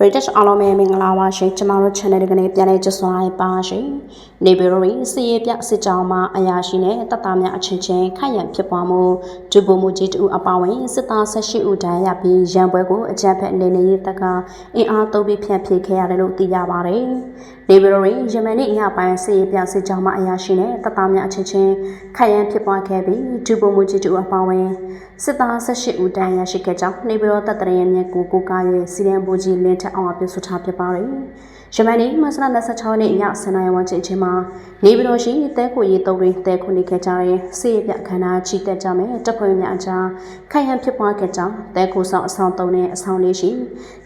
British အားလုံးပဲမင်္ဂလာပါရှင်ကျမတို့ channel ဒီကနေ့ပြန်လည်ကြွဆိုလိုက်ပါရှင်နေပြည်တော်ရီစီရေးပြစစ်ကြောင်းမှာအရာရှိနဲ့တပ်သားများအချင်းချင်းခိုက်ရန်ဖြစ်ပွားမှုဒုဗိုလ်မှူးကြီးတူအပါဝင်စစ်သား18ဦးတန်းရပြီးရန်ပွဲကိုအကြမ်းဖက်အနေနဲ့ရေးတပ်ကအင်အားသုံးပြီးဖြန့်ဖြေခဲ့ရတယ်လို့သိရပါတယ်နေပြည်တော်ရီယမန်နေ့အရာပိုင်းစီရေးပြစစ်ကြောင်းမှာအရာရှိနဲ့တပ်သားများအချင်းချင်းခိုက်ရန်ဖြစ်ပွားခဲ့ပြီးဒုဗိုလ်မှူးကြီးတူအပါဝင်စစ်သား18ဦးတန်းရရှိခဲ့ကြောင်းနေပြည်တော်တပ်တရရဲ့မြက်ကိုကိုကားရဲ့စီရန်ဘူကြီးလင်းထက်အောင်ပြောဆိုထားဖြစ်ပါတယ်။ယမန်နေ့မဆလ26ရက်နေ့ည7:00နာရီဝန်းကျင်အချိန်မှာနေပြည်တော်ရှိတဲခိုရီတုံးတွေတဲခုနေခဲ့ကြတဲ့စစ်ရပြအခမ်းအနားချီတက်ကြမယ်တပ်ဖွဲ့များအကြားခိုင်ရန်ဖြစ်ပွားခဲ့ကြောင်းတဲခိုဆောင်အဆောင်တုံးနဲ့အဆောင်လေးရှိ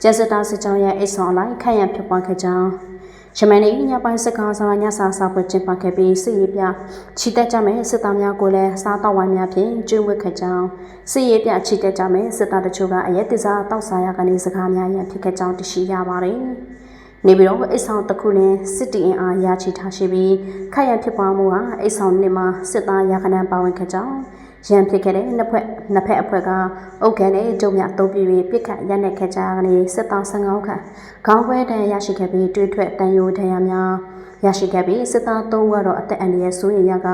ကျက်စတာစစ်ကြောင်းရဲ့အိတ်ဆောင်အလိုက်ခိုင်ရန်ဖြစ်ပွားခဲ့ကြောင်း ယမန်နေ့ညပိုင်းစကားဆောင်ညစာစာပွဲကျင်းပခဲ့ပြီးစစ်ရေးပြချီတက်ကြမယ်စစ်သားများကိုလည်းစားတော့ဝိုင်းများဖြင့်ကျွေးဝတ်ခဲ့ကြောင်းစစ်ရေးပြချီတက်ကြမယ်စစ်သားတို့ကအရက်တစားတောက်စားရကနေစကားများရန်ဖြစ်ခဲ့ကြောင်းသိရှိရပါတယ်။နေပြီးတော့အိတ်ဆောင်တစ်ခုနဲ့စစ်တီအင်အားရချီထားရှိပြီးခိုက်ရန်ဖြစ်ပွားမှုဟာအိတ်ဆောင်နှစ်မှာစစ်သားရခဏပါဝင်ခဲ့ကြောင်း ရန်ဖြစ်ခဲ့တဲ့နှစ်ဖက်နှစ်ဖက်အဖွဲ့ကအုတ်ကန်နဲ့ကြုံမြအုံပြပြီးပြစ်ခတ်ရတဲ့ခဲ့ကြကနေစစ်သား15ခန့်ခေါင်းခွဲတန်ရရှိခဲ့ပြီးတွေးထွက်တန်ယိုဒဏ်ရာများရရှိခဲ့ပြီးစစ်သား3ဦးကတော့အသက်အန္တရာယ်ဆိုးရင်ရက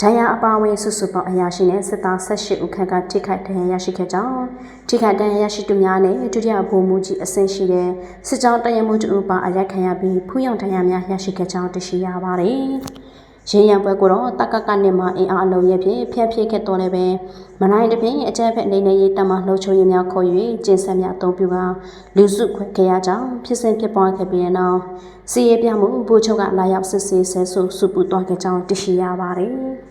ဒဏ်ရာအပါအဝင်စုစုပေါင်းအရာရှိနဲ့စစ်သား18ဦးခန့်ကထိခိုက်ဒဏ်ရာရရှိခဲ့ကြောင်းထိခိုက်ဒဏ်ရာရရှိသူများနဲ့ဒုတိယဗိုလ်မှူးကြီးအဆင့်ရှိတဲ့စစ်ကြောင်းတရမှုတူပါအရိုက်ခံရပြီးဖူးယောင်ဒဏ်ရာများရရှိခဲ့ကြောင်းသိရှိရပါတယ်။ ရင်းရံပွဲကိုတော့တက်ကကနဲ့မှအင်အားအလုံးရဲ့ဖြင့်ဖျက်ဖိခဲ့တော်လည်းပဲမနိုင်တပြင်းအကြမ်းဖက်နေနေရေးတမလှုပ်ချိုးရများခေါ်၍ကျင်းဆက်များအသုံးပြုကလူစုခွဲခဲ့ရကြောင်းဖြစ်စဉ်ဖြစ်ပွားခဲ့ပြီးတဲ့နောက်စီရေးပြမှုဘူချုပ်ကလာရောက်စစ်ဆေးဆဲဆူစုပူသွားခဲ့ကြောင်းသိရှိရပါတယ်။